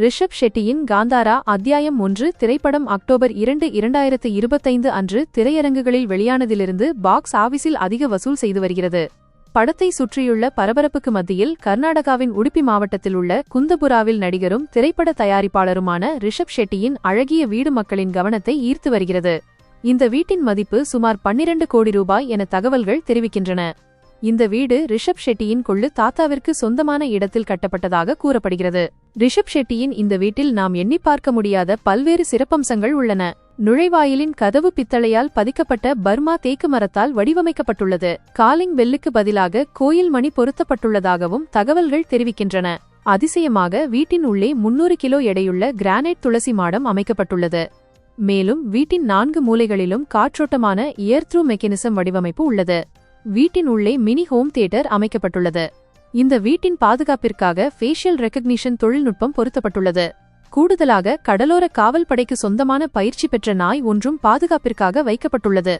ரிஷப் ஷெட்டியின் காந்தாரா அத்தியாயம் ஒன்று திரைப்படம் அக்டோபர் இரண்டு இரண்டாயிரத்து இருபத்தைந்து அன்று திரையரங்குகளில் வெளியானதிலிருந்து பாக்ஸ் ஆபீஸில் அதிக வசூல் செய்து வருகிறது. படத்தை சுற்றியுள்ள பரபரப்புக்கு மத்தியில் கர்நாடகாவின் உடுப்பி மாவட்டத்தில் உள்ள குந்தபுராவில் நடிகரும் திரைப்பட தயாரிப்பாளருமான ரிஷப் ஷெட்டியின் அழகிய வீடு மக்களின் கவனத்தை ஈர்த்து வருகிறது. இந்த வீட்டின் மதிப்பு சுமார் பன்னிரண்டு கோடி ரூபாய் என தகவல்கள் தெரிவிக்கின்றன. இந்த வீடு ரிஷப் ஷெட்டியின் கொள்ளு தாத்தாவிற்கு சொந்தமான இடத்தில் கட்டப்பட்டதாக கூறப்படுகிறது. ரிஷப் ஷெட்டியின் இந்த வீட்டில் நாம் எண்ணி பார்க்க முடியாத பல்வேறு சிறப்பம்சங்கள் உள்ளன. நுழைவாயிலின் கதவு பித்தளையால் பதிக்கப்பட்ட பர்மா தேக்கு மரத்தால் வடிவமைக்கப்பட்டுள்ளது. காலிங் பெல்லுக்கு பதிலாக கோயில் மணி பொருத்தப்பட்டுள்ளதாகவும் தகவல்கள் தெரிவிக்கின்றன. அதிசயமாக வீட்டின் உள்ளே முன்னூறு கிலோ எடையுள்ள கிரானைட் துளசி மாடம் அமைக்கப்பட்டுள்ளது. மேலும் வீட்டின் நான்கு மூலைகளிலும் காற்றோட்டமான இயர் த்ரூ மெக்கானிசம் வடிவமைப்பு உள்ளது. வீட்டின் உள்ளே மினி ஹோம் தியேட்டர் அமைக்கப்பட்டுள்ளது. இந்த வீட்டின் பாதுகாப்பிற்காக ஃபேஷியல் ரெக்கக்னிஷன் தொழில்நுட்பம் பொருத்தப்பட்டுள்ளது. கூடுதலாக கடலோர காவல் படைக்கு சொந்தமான பயிற்சி பெற்ற நாய் ஒன்றும் பாதுகாப்பிற்காக வைக்கப்பட்டுள்ளது.